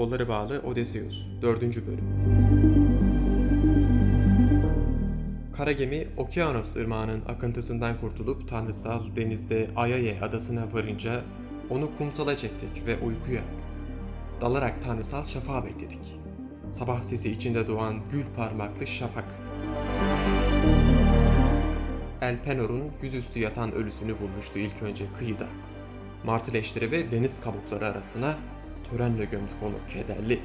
Kolları bağlı Odysseus 4. bölüm Kara gemi Okyanos ırmağının akıntısından kurtulup tanrısal denizde Ayaye adasına varınca onu kumsala çektik ve uykuya dalarak tanrısal şafağı bekledik. Sabah sesi içinde doğan gül parmaklı şafak. Elpenor'un yüzüstü yatan ölüsünü bulmuştu ilk önce kıyıda. Martı ve deniz kabukları arasına törenle gömdük onu kederli.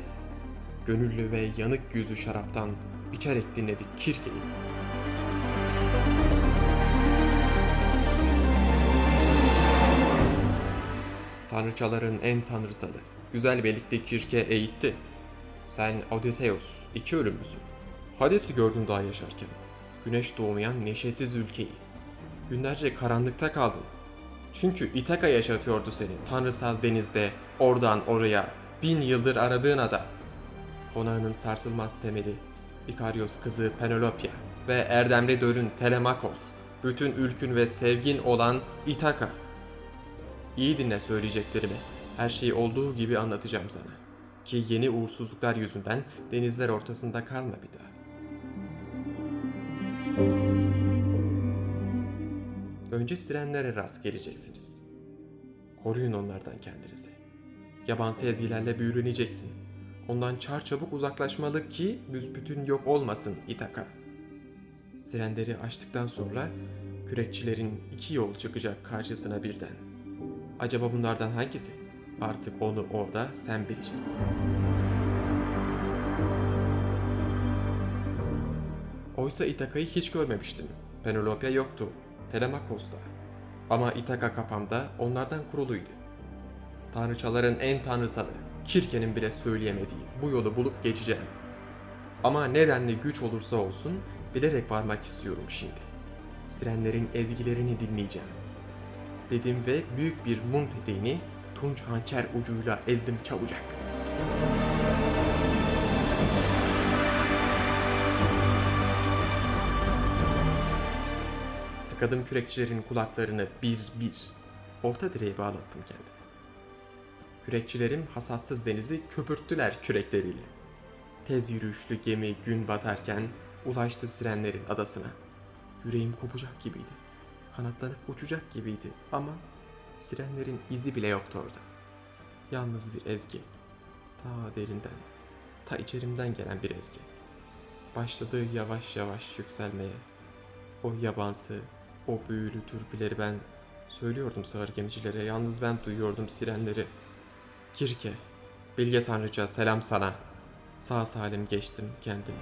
Gönüllü ve yanık yüzlü şaraptan içerek dinledik Kirke'yi. Tanrıçaların en tanrısalı, güzel belikli Kirke eğitti. Sen Odysseus, iki ölümlüsün. Hades'i gördün daha yaşarken. Güneş doğmayan neşesiz ülkeyi. Günlerce karanlıkta kaldın. Çünkü İtaka yaşatıyordu seni tanrısal denizde, oradan oraya, bin yıldır aradığın ada. Konağının sarsılmaz temeli, Ikarios kızı Penelopia ve erdemli dölün Telemakos, bütün ülkün ve sevgin olan İtaka. İyi dinle söyleyeceklerimi. Her şeyi olduğu gibi anlatacağım sana. Ki yeni uğursuzluklar yüzünden denizler ortasında kalma bir daha. Önce sirenlere rast geleceksiniz. Koruyun onlardan kendinizi. Yabancı ezgilerle büyüleneceksin. Ondan çar çabuk uzaklaşmalı ki büsbütün yok olmasın İtaka. Sirenleri açtıktan sonra kürekçilerin iki yol çıkacak karşısına birden. Acaba bunlardan hangisi? Artık onu orada sen bileceksin. Oysa İtaka'yı hiç görmemiştim. Penelope yoktu. Telemakos'ta. Ama İtaka kafamda onlardan kuruluydu. Tanrıçaların en tanrısalı, Kirke'nin bile söyleyemediği bu yolu bulup geçeceğim. Ama nedenli güç olursa olsun bilerek varmak istiyorum şimdi. Sirenlerin ezgilerini dinleyeceğim. Dedim ve büyük bir mum peteğini tunç hançer ucuyla ezdim çabucak. Tıkadım kürekçilerin kulaklarını bir bir. Orta direğe bağlattım kendimi. Kürekçilerim hasatsız denizi köpürttüler kürekleriyle. Tez yürüyüşlü gemi gün batarken ulaştı sirenlerin adasına. Yüreğim kopacak gibiydi. Kanatlanıp uçacak gibiydi ama sirenlerin izi bile yoktu orada. Yalnız bir ezgi. Ta derinden, ta içerimden gelen bir ezgi. Başladı yavaş yavaş yükselmeye. O yabansı, o büyülü türküleri ben söylüyordum sağır gemicilere. Yalnız ben duyuyordum sirenleri. Kirke, bilge tanrıça selam sana. Sağ salim geçtim kendim.